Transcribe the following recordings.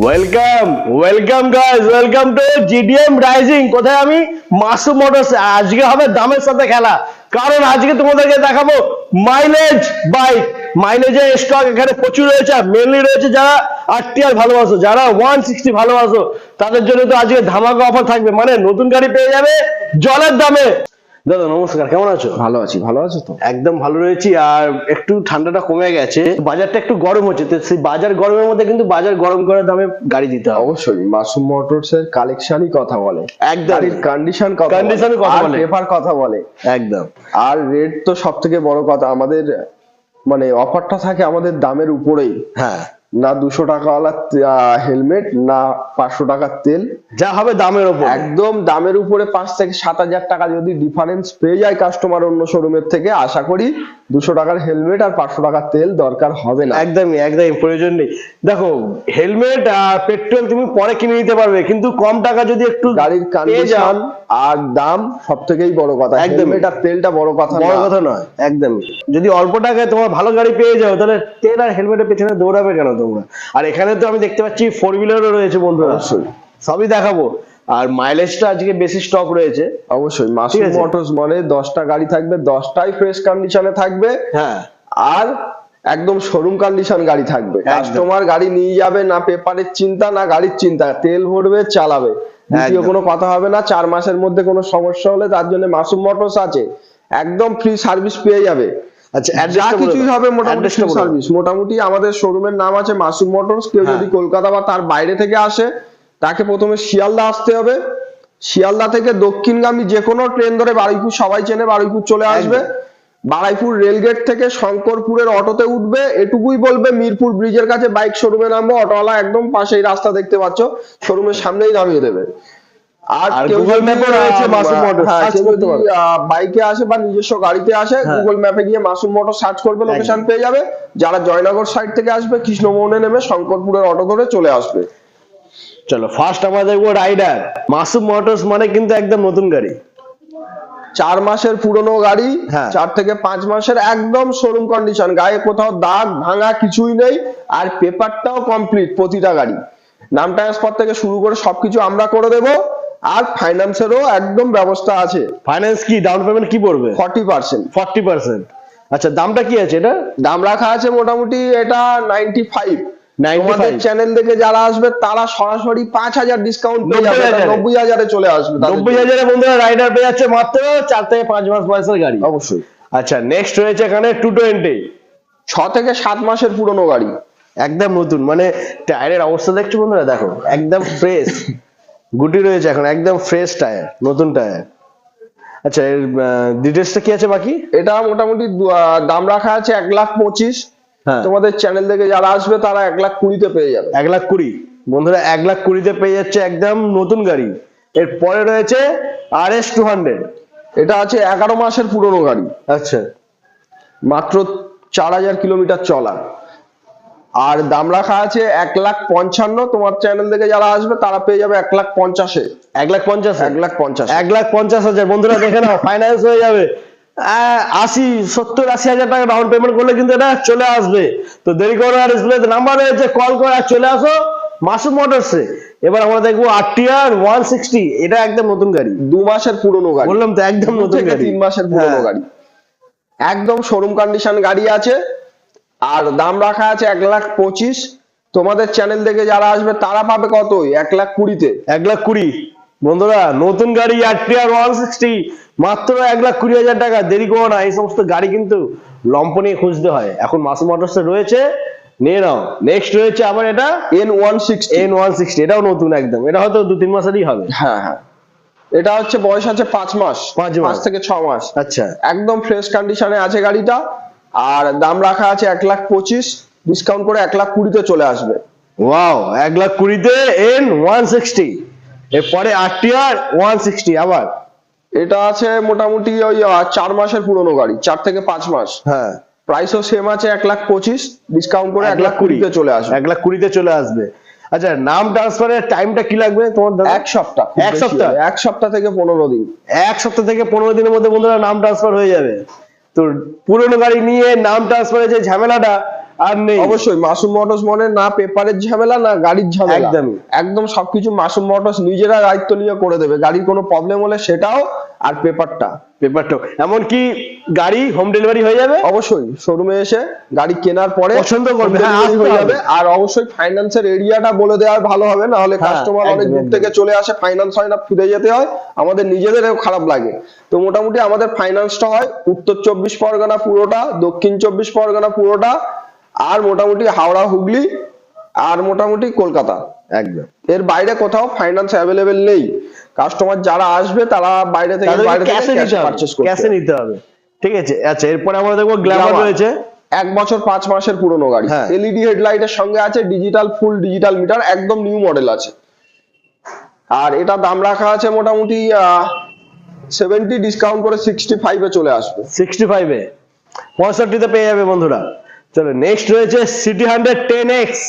Welcome welcome guys welcome to GDM Rising কোথায় আমি? Masum motors আজকে হবে দামের সাথে খেলা। কারণ আজকে তোমাদেরকে দেখাবো মাইলেজ বাইক মাইলেজের স্টক এখানে প্রচুর রয়েছে মেনলি রয়েছে যারা আরটিআর ভালোবাসো, যারা ওয়ান সিক্সটি ভালোবাসো, তাদের জন্য তো আজকে ধামাকা অফার থাকবে। মানে নতুন গাড়ি পেয়ে যাবে জলের দামে। দাদা নমস্কার কেমন আছো? ভালো আছি ভালো আছো তো? একদম ভালো রয়েছি আর একটু ঠান্ডাটা কমে গেছে। বাজারটা একটু গরম হচ্ছে তো সেই বাজার গরমের মধ্যে কিন্তু বাজার গরম করে দামে গাড়ি দিতে হবে। অবশ্যই মাসুম মোটরস এর কালেকশনই কথা বলে। একদম। গাড়ির কন্ডিশন কথা বলে, কথা বলে। পেপার কথা বলে। একদম। আর রেট তো সব থেকে বড় কথা আমাদের মানে অফারটা থাকে আমাদের দামের উপরেই। হ্যাঁ। না দুশো টাকাওয়ালা হেলমেট না পাঁচশো টাকার তেল। যা হবে দামের ওপর একদম দামের উপরে পাঁচ থেকে সাত হাজার টাকা যদি ডিফারেন্স পেয়ে যায় কাস্টমার অন্য শোরুমের থেকে আশা করি দুশো টাকার হেলমেট আর পাঁচশো টাকার তেল দরকার হবে না। একদমই একদমই প্রয়োজন নেই। দেখো হেলমেট আর পেট্রোল তুমি পরে কিনে নিতে পারবে কিন্তু কম টাকা যদি একটু গাড়ির কন্ডিশন আর দাম সব থেকেই বড় কথা। একদম এটা তেলটা বড় কথা বড় কথা নয়। একদমই। যদি অল্প টাকায় তোমার ভালো গাড়ি পেয়ে যাও তাহলে তেল আর হেলমেটের পেছনে দৌড়াবে কেন তোমরা আর এখানে তো আমি দেখতে পাচ্ছি ফোর হুইলারও রয়েছে বন্ধুরা। অবশ্যই। সবই দেখাবো। আর মাইলেজটা আজকে বেশি স্টক রয়েছে। অবশ্যই মাসুম মোটরস মানে দশটা গাড়ি থাকবে দশটাই ফ্রেশ কন্ডিশনে থাকবে। হ্যাঁ। আর একদম শোরুম কন্ডিশন গাড়ি থাকবে। কাস্টমার গাড়ি নিয়ে যাবে না পেপারের চিন্তা না গাড়ির চিন্তা। তেল ভরবে চালাবে। দ্বিতীয়। কোনো কথা হবে না চার মাসের মধ্যে কোনো সমস্যা হলে তার জন্য মাসুম মোটরস আছে। একদম ফ্রি সার্ভিস পেয়ে যাবে। আচ্ছা যা। হবে। সার্ভিস মোটামুটি আমাদের শোরুমের নাম আছে মাসুম মোটরস কেউ হ্যাঁ। যদি কলকাতা বা তার বাইরে থেকে আসে তাকে প্রথমে শিয়ালদা আসতে হবে। শিয়ালদা থেকে দক্ষিণগামী যে কোনো ট্রেন ধরে বারুইপুর সবাই চেনে বারুইপুর চলে আসবে। বারাইপুর রেলগেট থেকে শঙ্করপুরের অটোতে উঠবে। এটুকুই বলবে মিরপুর ব্রিজের কাছে বাইক শোরুমে নামবো। অটোওয়ালা একদম পাশেই রাস্তা দেখতে পাচ্ছ। শোরুমের সামনেই নামিয়ে দেবে। আর রয়েছে মাসুম হ্যাঁ, বাইকে আসে বা নিজস্ব গাড়িতে আসে হ্যাঁ। গুগল ম্যাপে গিয়ে মাসুম মোটর সার্চ করবে লোকেশন পেয়ে যাবে। যারা জয়নগর সাইড থেকে আসবে কৃষ্ণমোহনে নেমে শঙ্করপুরের অটো ধরে চলে আসবে। চলো ফার্স্ট আমরা দেখব রাইডার মাসুম মোটরস মানে কিন্তু একদম নতুন গাড়ি। চার মাসের পুরনো গাড়ি হ্যাঁ। চার থেকে পাঁচ মাসের একদম শোরুম কন্ডিশন গায়ে কোথাও দাগ ভাঙা কিছুই নেই আর পেপারটাও কমপ্লিট প্রতিটা গাড়ি। নাম ট্রান্সফার থেকে শুরু করে সবকিছু আমরা করে দেব। আর ফাইন্যান্সেরও একদম ব্যবস্থা আছে। ফাইন্যান্স কি? ডাউন পেমেন্ট কি পড়বে? ফর্টি পার্সেন্ট ফর্টি পার্সেন্ট আচ্ছা দামটা কি আছে এটা? দাম রাখা আছে মোটামুটি এটা নাইনটি ফাইভ 95 চ্যানেল থেকে যারা আসবে তারা সরাসরি পাঁচ হাজার ডিসকাউন্ট পেয়ে যাবে। 90,000 নব্বই হাজারে চলে আসবে নব্বই। হাজারে বন্ধুরা রাইডার পেয়ে যাচ্ছে মাত্র চার থেকে পাঁচ মাস বয়সের গাড়ি। অবশ্যই। আচ্ছা নেক্সট রয়েছে এখানে টু টোয়েন্টি ছ থেকে সাত মাসের পুরনো গাড়ি। একদম নতুন। মানে টায়ারের অবস্থা দেখছ বন্ধুরা? দেখো একদম ফ্রেশ গুটি রয়েছে এখন একদম ফ্রেশ টায়ার নতুন টায়ার আচ্ছা এর ডিটেলসটা কি আছে বাকি? এটা মোটামুটি দাম রাখা আছে এক লাখ পঁচিশ। হ্যাঁ। তোমাদের চ্যানেল থেকে যারা আসবে তারা এক লাখ কুড়িতে পেয়ে যাবে। এক লাখ কুড়ি। বন্ধুরা এক লাখ কুড়িতে পেয়ে যাচ্ছে একদম নতুন গাড়ি। এর পরে রয়েছে আর এস টু হান্ড্রেড এটা আছে এগারো মাসের পুরনো গাড়ি। আচ্ছা। মাত্র চার হাজার কিলোমিটার চলা। আর দাম রাখা আছে এক লাখ পঞ্চান্ন। তোমার চ্যানেল থেকে যারা আসবে তারা পেয়ে যাবে এক লাখ পঞ্চাশে। এক লাখ পঞ্চাশ? এক লাখ পঞ্চাশ। এক লাখ পঞ্চাশ হাজার। বন্ধুরা দেখে নাও ফাইন্যান্স হয়ে যাবে। আশি সত্তর আশি হাজার টাকা ডাউন পেমেন্ট করলে কিন্তু এটা চলে আসবে। তো দেরি করো আর ডিসপ্লেতে নাম্বার রয়েছে কল করে আর চলে আসো মাসুম মোটরসে এবার আমরা দেখব আরটিআর ওয়ান সিক্সটি এটা একদম নতুন গাড়ি। দু মাসের পুরনো গাড়ি। বললাম তো একদম নতুন গাড়ি। তিন মাসের পুরনো হ্যাঁ। গাড়ি। একদম শোরুম কন্ডিশন গাড়ি আছে। আর দাম রাখা আছে এক লাখ পঁচিশ। তোমাদের চ্যানেল থেকে যারা আসবে তারা পাবে কত এক লাখ কুড়িতে। এক লাখ কুড়ি। বন্ধুরা নতুন গাড়ি আরটিআর ওয়ান সিক্সটি মাত্র এক লাখ কুড়ি হাজার টাকা। দেরি করো না এই সমস্ত গাড়ি কিন্তু লম্প নিয়ে খুঁজতে হয়। এখন মাসুম মোটরস রয়েছে নিয়ে নাও। নেক্সট রয়েছে আবার এটা N one sixty N one sixty এটাও নতুন একদম। এটা হয়তো দু তিন মাসেরই হবে। হ্যাঁ হ্যাঁ। এটা হচ্ছে বয়স আছে পাঁচ মাস। পাঁচ মাস। থেকে ছ মাস। আচ্ছা। একদম ফ্রেশ কন্ডিশনে আছে গাড়িটা। আর দাম রাখা আছে এক লাখ পঁচিশ ডিসকাউন্ট করে এক লাখ কুড়িতে চলে আসবে। ওয়াও এক লাখ কুড়িতে এন ওয়ান সিক্সটি এরপরে আরটিআর ওয়ান সিক্সটি আবার? এটা আছে মোটামুটি ওই চার মাসের পুরনো গাড়ি চার থেকে পাঁচ মাস। হ্যাঁ। প্রাইসও সেম আছে এক লাখ পঁচিশ ডিসকাউন্ট করে এক লাখ কুড়িতে চলে আসবে। এক লাখ কুড়িতে চলে আসবে। আচ্ছা নাম ট্রান্সফারের টাইমটা কি লাগবে তোমার? এক সপ্তাহ। এক সপ্তাহ? এক সপ্তাহ থেকে পনেরো দিন। এক সপ্তাহ থেকে পনেরো দিনের মধ্যে বন্ধুরা নাম ট্রান্সফার হয়ে যাবে। তো পুরনো গাড়ি নিয়ে নাম ট্রান্সফারের যে ঝামেলাটা আর নেই। অবশ্যই মাসুম মোটরস মনে না পেপারের ঝামেলা না গাড়ির ঝামেলা। একদমই। একদম সবকিছু মাসুম মোটরস নিজেরা দায়িত্ব নিয়ে করে দেবে। গাড়ির কোনো প্রবলেম হলে সেটাও আর পেপারটা। এমনকি গাড়ি হোম ডেলিভারি হয়ে যাবে? অবশ্যই শোরুমে এসে গাড়ি কেনার পরে পছন্দ করবে, হ্যাঁ, হয়ে যাবে। আর অবশ্যই ফাইন্যান্সের এরিয়াটা বলে দেওয়া ভালো হবে না হলে হ্যাঁ, কাস্টমার অনেক একদম, দূর থেকে চলে আসে ফাইন্যান্স হয় না ফিরে যেতে হয়। আমাদের নিজেদেরও খারাপ লাগে। তো মোটামুটি আমাদের ফাইন্যান্সটা হয় উত্তর চব্বিশ পরগনা পুরোটা দক্ষিণ চব্বিশ পরগনা পুরোটা আর মোটামুটি হাওড়া হুগলি আর মোটামুটি কলকাতা। একদম। এর বাইরে কোথাও ফাইন্যান্স অ্যাভেলেবেল নেই। কাস্টমার যারা আসবে তারা বাইরে থেকে বাইরে থেকে ক্যাশে নিতে হবে ক্যাশে নিতে হবে। ঠিক আছে আচ্ছা এরপরে আমরা দেখব গ্ল্যামার রয়েছে। এক বছর পাঁচ মাসের পুরনো গাড়ি। হ্যাঁ। এলইডি হেডলাইটের সঙ্গে আছে ডিজিটাল ফুল ডিজিটাল মিটার একদম নিউ মডেল আছে। আর এটা দাম রাখা আছে মোটামুটি সেভেন্টি ডিসকাউন্ট করে সিক্সটি ফাইভে চলে আসবে। সিক্সটি ফাইভে পঁয়ষট্টিতে পেয়ে যাবে বন্ধুরা। চলো নেক্সট রয়েছে সিটি হান্ড্রেড টেন এক্স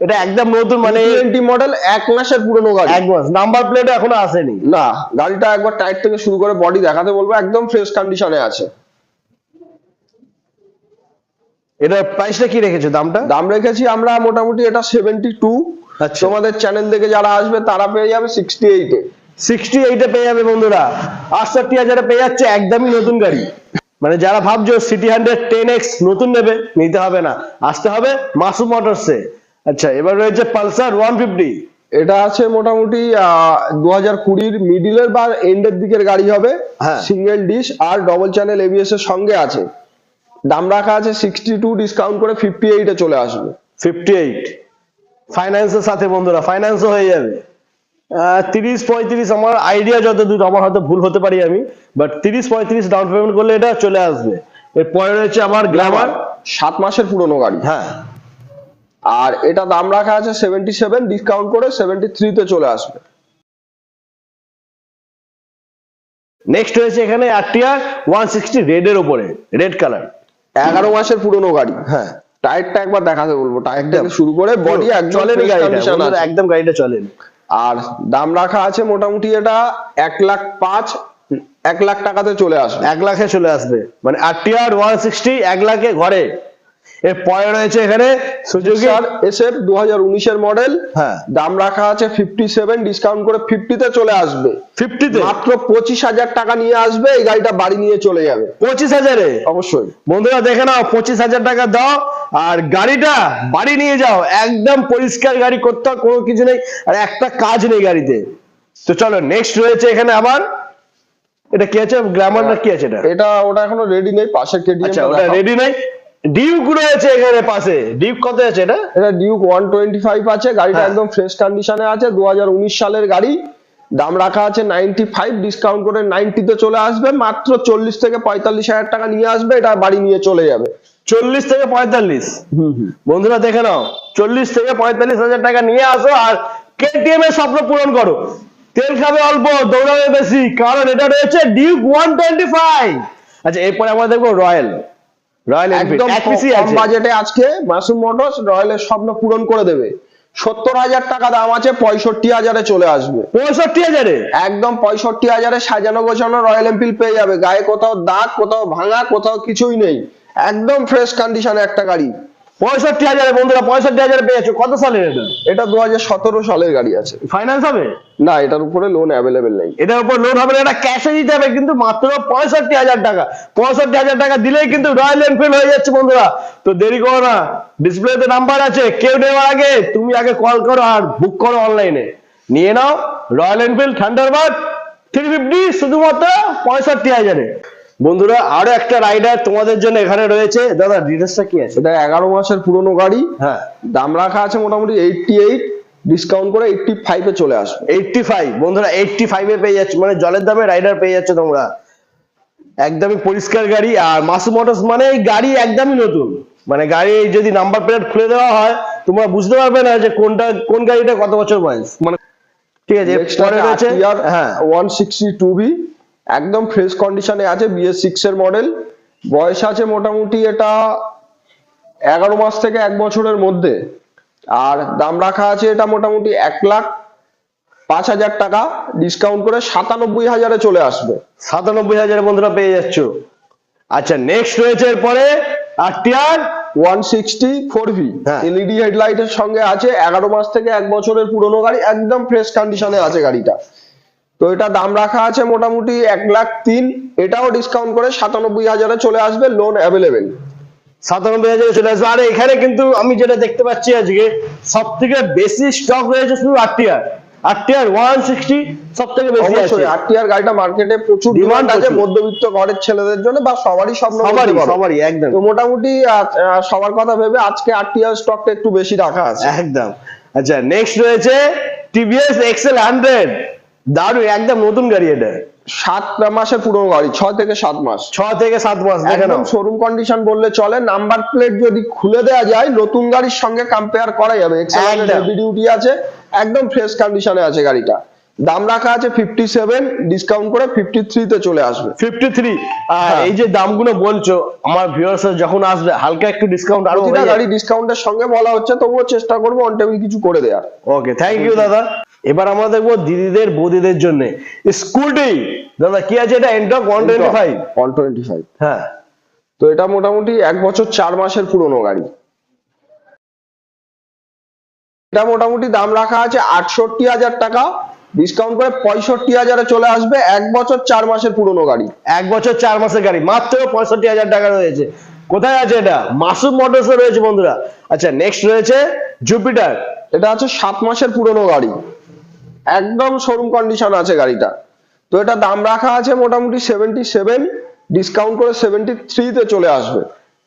এটা একদম নতুন মানে টোয়েন্টি মডেল এক মাসের পুরনো গাড়ি। এক মাস নাম্বার প্লেট এখনও আসেনি। না গাড়িটা একবার টাইট থেকে শুরু করে বডি দেখাতে বলব একদম ফ্রেশ কন্ডিশনে আছে। এটার প্রাইসটা কি রেখেছো দামটা? দাম রেখেছি আমরা মোটামুটি এটা সেভেন্টি টু আচ্ছা। তোমাদের চ্যানেল থেকে যারা আসবে তারা পেয়ে যাবে সিক্সটি এইটে সিক্সটি এইটে পেয়ে যাবে বন্ধুরা। আটষট্টি হাজারে পেয়ে যাচ্ছে একদমই নতুন গাড়ি। মানে যারা ভাবছ সিটি হান্ড্রেড টেন এক্স নতুন নেবে নিতে হবে না। আসতে হবে মাসুম মোটরসে আচ্ছা এবার রয়েছে পালসার ওয়ান ফিফটি এটা আছে মোটামুটি দু হাজার কুড়ির মিডিলের বা এন্ডের দিকের গাড়ি হবে। হ্যাঁ। সিঙ্গেল ডিশ আর ডবল চ্যানেল এবিএস এর সঙ্গে আছে। দাম রাখা আছে সিক্সটি টু ডিসকাউন্ট করে ফিফটি এইটে চলে আসবে। ফিফটি এইট ফাইন্যান্সের সাথে বন্ধুরা ফাইন্যান্সও হয়ে যাবে। তিরিশ পঁয়ত্রিশ আমার আইডিয়া যতদূর আমার হয়তো ভুল হতে পারি আমি বাট তিরিশ পঁয়ত্রিশ ডাউন পেমেন্ট করলে এটা চলে আসবে। এরপরে রয়েছে আমার গ্ল্যামার সাত মাসের পুরনো গাড়ি। হ্যাঁ। আর এটা দাম রাখা আছে সেভেন্টি সেভেন ডিসকাউন্ট করে সেভেন্টি থ্রিতে চলে আসবে। নেক্সট রয়েছে এখানে আরটিআর ওয়ান সিক্সটি রেড এর উপরে রেড কালার এগারো মাসের পুরনো গাড়ি। হ্যাঁ। টায়ারটা একবার দেখাতে বলব। টায়ারটা শুরু করে বডি একদম চলেনি fresh গাড়িটা একদম গাড়িটা চলেনি। আর দাম রাখা আছে মোটামুটি এটা এক লাখ পাঁচ এক লাখ টাকাতে চলে আসবে। এক লাখে চলে আসবে। মানে আরটিআর ওয়ান সিক্সটি এক লাখে ঘরে। এর পরে রয়েছে এখানে সুজুকি স্যার এসএফ দু হাজার উনিশের মডেল হ্যাঁ। দাম রাখা আছে ফিফটি সেভেন ডিসকাউন্ট করে ফিফটিতে চলে আসবে। ফিফটিতে মাত্র পঁচিশ হাজার টাকা নিয়ে আসবে এই গাড়িটা বাড়ি নিয়ে চলে যাবে। পঁচিশ হাজারে? অবশ্যই। বন্ধুরা দেখে নাও পঁচিশ হাজার টাকা দাও। আর গাড়িটা বাড়ি নিয়ে যাও। একদম পরিষ্কার গাড়ি করতে হয়, কোনো কিছু নেই। আর একটা কাজ নেই গাড়িতে। তো চলো নেক্সট রয়েছে এখানে আবার। এটা কি আছে? গ্রামার না কি আছে এটা? এটা ওটা এখনও রেডি নেই পাশে কেডিএম আচ্ছা ওটা রেডি নাই। ডিউক রয়েছে এখানে পাশে। ডিউক কত আছে এটা? এটা ডিউক ওয়ান টোয়েন্টি ফাইভ আছে গাড়িটা হ্যাঁ। একদম ফ্রেশ কন্ডিশনে আছে দু হাজার উনিশ সালের গাড়ি। দাম রাখা আছে নাইনটি ফাইভ ডিসকাউন্ট করে নাইনটিতে চলে আসবে মাত্র চল্লিশ থেকে পঁয়তাল্লিশ হাজার টাকা নিয়ে আসবে এটা বাড়ি নিয়ে চলে যাবে। চল্লিশ থেকে পঁয়তাল্লিশ? বন্ধুরা দেখে নাও চল্লিশ থেকে পঁয়তাল্লিশ হাজার টাকা নিয়ে আসো আর কেটিএম এর স্বপ্ন পূরণ করো। তেল খাবে অল্প দৌড়াবে বেশি কারণ এটা রয়েছে ডিউক ওয়ান টোয়েন্টি ফাইভ আচ্ছা এরপরে আমরা দেখব রয়্যাল রয়্যাল একদম বাজেটে আজকে মাসুম মোটরস রয়্যালের স্বপ্ন পূরণ করে দেবে। সত্তর হাজার টাকা দাম আছে পঁয়ষট্টি হাজারে চলে আসবে। পঁয়ষট্টি হাজারে? একদম পঁয়ষট্টি হাজারে সাজানো গোছানো রয়্যাল এনফিল্ড পেয়ে যাবে। গায়ে কোথাও দাগ কোথাও ভাঙা কোথাও কিছুই নেই। একদম ফ্রেশ কন্ডিশনে একটা গাড়ি। পঁয়ষট্টি হাজারে বন্ধুরা পঁয়ষট্টি হাজারে পেয়েছ। কত সালের এটা? এটা দু হাজার সতেরো সালের গাড়ি আছে। ফাইন্যান্স হবে? না এটার উপরে লোন অ্যাভেলেবেল নেই। এটার উপর লোন হবে না এটা ক্যাশে দিতে হবে কিন্তু মাত্র পঁয়ষট্টি হাজার টাকা। পঁয়ষট্টি হাজার টাকা দিলেই কিন্তু রয়্যাল এনফিল্ড হয়ে যাচ্ছে বন্ধুরা। তো দেরি করো না ডিসপ্লেতে নাম্বার আছে কেউ নেওয়ার আগে তুমি আগে কল করো আর বুক করো অনলাইনে নিয়ে নাও Royal Enfield Thunderbird three fifty শুধুমাত্র পঁয়ষট্টি হাজারে। বন্ধুরা আরও একটা রাইডার তোমাদের জন্য এখানে রয়েছে। দাদা ডিটেলসটা কি আছে? এটা এগারো মাসের পুরনো গাড়ি। হ্যাঁ। দাম রাখা আছে মোটামুটি এইটটি এইট ডিসকাউন্ট করে এইটটি ফাইভে চলে আসবে। এইটটি ফাইভ বন্ধুরা এইটটি ফাইভে পেয়ে যাচ্ছে মানে জলের দামে রাইডার পেয়ে যাচ্ছে তোমরা। একদমই পরিষ্কার গাড়ি। আর মাসু মোটরস মানে এই গাড়ি একদমই নতুন। মানে গাড়ি যদি নাম্বার প্লেট খুলে দেওয়া হয় তোমরা বুঝতে পারবে না যে কোনটা কোন গাড়িটা কত বছর বয়স। মানে ঠিক আছে পরে রয়েছে হ্যাঁ। ওয়ান সিক্সটি টু বি একদম ফ্রেশ কন্ডিশনে আছে বিএস সিক্স এর মডেল বয়স আছে মোটামুটি এটা এগারো মাস থেকে এক বছরের মধ্যে। আর দাম রাখা আছে এটা মোটামুটি এক লাখ পাঁচ হাজার টাকা। ডিসকাউন্ট করে সাতানব্বই হাজারে চলে আসবে। সাতানব্বই হাজার বন্ধুরা পেয়ে যাচ্ছ। আচ্ছা নেক্সট রয়েছে এরপরে RTR one sixty four V. LED হেডলাইটের সঙ্গে আছে এগারো মাস থেকে এক বছরের পুরনো গাড়ি। একদম ফ্রেশ কন্ডিশনে আছে গাড়িটা। তো এটা দাম রাখা আছে মোটামুটি এক লাখ তিন। এটাও ডিসকাউন্ট করে সাতানব্বই হাজারে চলে আসবে লোন অ্যাভেলেবেল সাতানব্বই হাজারে চলে আসবে। আর এখানে কিন্তু আমি যেটা দেখতে পাচ্ছি আজকে সব থেকে বেশি স্টক রয়েছে শুধু আরটিআর আরটিআর ওয়ান সিক্সটি সব থেকে বেশি আছে। আরটিআর গাড়িটা মার্কেটে প্রচুর ডিমান্ড আছে মধ্যবিত্ত ঘরের ছেলেদের জন্য বা সবারই স্বপ্ন সবারই সবারই একদম। তো মোটামুটি সবার কথা ভেবে আজকে আরটিআর স্টকটা একটু বেশি রাখা আছে। একদম। আচ্ছা নেক্সট রয়েছে টিভিএস এক্সেল হান্ড্রেড দারুণ একদম নতুন গাড়ি এটা। সাত মাসের পুরনো গাড়ি ছয় থেকে সাত মাস। ছ থেকে সাত মাস একদম শোরুম কন্ডিশন বললে চলে নাম্বার প্লেট যদি খুলে দেওয়া যায় নতুন গাড়ির সঙ্গে কম্পেয়ার করা যাবে। ডিউটি আছে একদম ফ্রেশ কন্ডিশনে আছে গাড়িটা। দাম রাখা আছে ফিফটি সেভেন ডিসকাউন্ট করে ফিফটি থ্রি তে চলে আসবে। ফিফটি থ্রি আর হ্যাঁ। এই যে দামগুলো বলছো আমার ভিউয়ার্স যখন আসবে হালকা একটু ডিসকাউন্ট আরও গাড়ি ডিসকাউন্টের সঙ্গে বলা হচ্ছে তবুও চেষ্টা করব অন টেবিল কিছু করে দেওয়ার ওকে থ্যাংক ইউ দাদা। এবার আমরা দেখব দিদিদের বৌদিদের জন্য। স্কুটি দাদা কি আছে এটা? Ntorq one twenty five one twenty five হ্যাঁ। তো এটা মোটামুটি এক বছর চার মাসের পুরনো গাড়ি। এটা মোটামুটি দাম রাখা আছে আটষট্টি হাজার টাকা। ডিসকাউন্ট করে পঁয়ষট্টি হাজারে চলে আসবে এক বছর চার মাসের পুরনো গাড়ি। এক বছর চার মাসের গাড়ি। মাত্র পঁয়ষট্টি হাজার টাকা রয়েছে। কোথায় আছে এটা? মাসুম মোটরসে রয়েছে বন্ধুরা। আচ্ছা নেক্সট রয়েছে জুপিটার এটা আছে সাত মাসের পুরনো গাড়ি। একদম শোরুম কন্ডিশন আছে গাড়িটা। তো এটা দাম রাখা আছে মোটামুটি সেভেন্টি সেভেন ডিসকাউন্ট করে সেভেন্টি থ্রিতে চলে আসবে।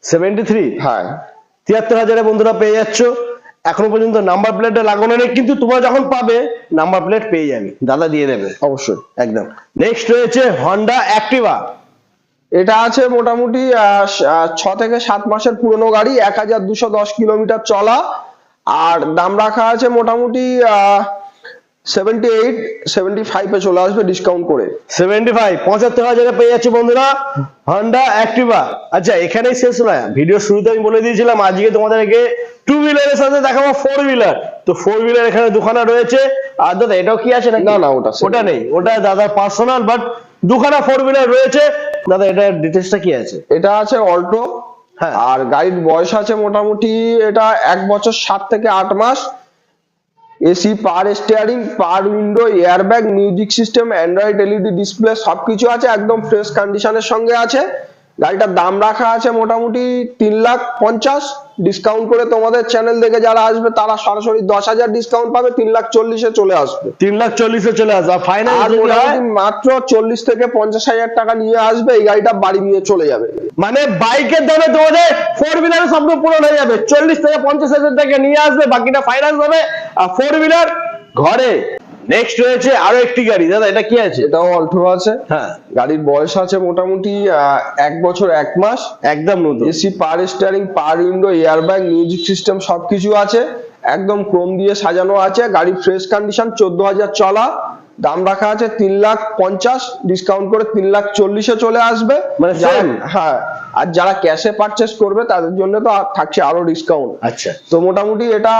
সেভেন্টি থ্রি হ্যাঁ। তিয়াত্তর হাজারে বন্ধুরা পেয়ে যাচ্ছ। এখনও পর্যন্ত নাম্বার প্লেটে লাগানো নেই কিন্তু তোমরা যখন পাবে নাম্বার প্লেট পেয়ে যাবে। দাদা দিয়ে দেবে। অবশ্যই। একদম। নেক্সট রয়েছে হন্ডা অ্যাক্টিভা এটা আছে মোটামুটি আহ, আহ, ছ থেকে সাত মাসের পুরনো গাড়ি এক হাজার দুশো দশ কিলোমিটার চলা। আর দাম রাখা আছে মোটামুটি সেভেন্টি এইট সেভেন্টি ফাইভে চলে আসবে ডিসকাউন্ট করে। সেভেন্টি ফাইভ পঁচাত্তর হাজারে পেয়ে যাচ্ছে বন্ধুরা হন্ডা অ্যাক্টিভা আচ্ছা এখানেই শেষ নয় ভিডিও শুরুতে আমি বলে দিয়েছিলাম আজকে তোমাদেরকে টু হুইলারের সাথে দেখাবো ফোর হুইলার তো ফোর হুইলার এখানে দুখানা রয়েছে। আর দাদা এটাও কি আছে না, না, ওটা ওটা নেই। ওটা দাদার পার্সোনাল বাট দুখানা ফোর হুইলার রয়েছে। দাদা এটার ডিটেলসটা কি আছে? এটা আছে অল্টো হ্যাঁ। আর গাড়ির বয়স আছে মোটামুটি এটা এক বছর সাত থেকে আট মাস। AC power steering power window airbag music system Android LED display সবকিছু আছে, একদম ফ্রেশ কন্ডিশনের সঙ্গে আছে। গাড়িটার দাম রাখা আছে মোটামুটি তিন লাখ পঞ্চাশ। ডিসকাউন্ট করে তোমাদের চ্যানেল দেখে যারা আসবে তারা সরাসরি দশ হাজার ডিসকাউন্ট পাবে তিন লাখ চল্লিশে চলে আসবে। তিন লাখ চল্লিশে চলে আসবে। ফাইনাল মাত্র চল্লিশ থেকে পঞ্চাশ হাজার টাকা নিয়ে আসবে এই গাড়িটা বাড়ি নিয়ে চলে যাবে। মানে বাইকের দামে তোমাদের ফোর হুইলারের স্বপ্ন পূরণ হয়ে যাবে। চল্লিশ থেকে পঞ্চাশ হাজার টাকা নিয়ে আসবে বাকিটা ফাইন্যান্স হবে। আর ফোর হুইলার ঘরে। নেক্সট রয়েছে আরও একটি গাড়ি। দাদা এটা কি আছে? এটাও অল্টো আছে। হ্যাঁ। গাড়ির বয়স আছে মোটামুটি এক বছর এক মাস। একদম নতুন। AC power steering power window airbag music system সবকিছু আছে। একদম ক্রোম দিয়ে সাজানো আছে। গাড়ি ফ্রেশ কন্ডিশন চোদ্দ হাজার চলা। দাম রাখা আছে তিন লাখ পঞ্চাশ। ডিসকাউন্ট করে তিন লাখ চল্লিশে চলে আসবে। মানে হ্যাঁ। আর যারা ক্যাশে পারচেস করবে তাদের জন্য তো থাকছে আরও ডিসকাউন্ট আচ্ছা। তো মোটামুটি এটা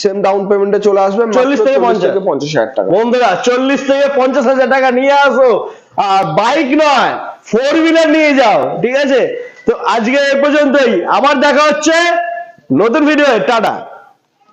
সেম ডাউন পেমেন্টে চলে আসবে চল্লিশ 40 থেকে 50 থেকে পঞ্চাশ হাজার টাকা। বন্ধুরা চল্লিশ থেকে পঞ্চাশ হাজার টাকা নিয়ে আসো। আর বাইক নয় ফোর হুইলার নিয়ে যাও ঠিক আছে? তো আজকে এ পর্যন্তই। আবার দেখা হচ্ছে নতুন ভিডিও টাটা।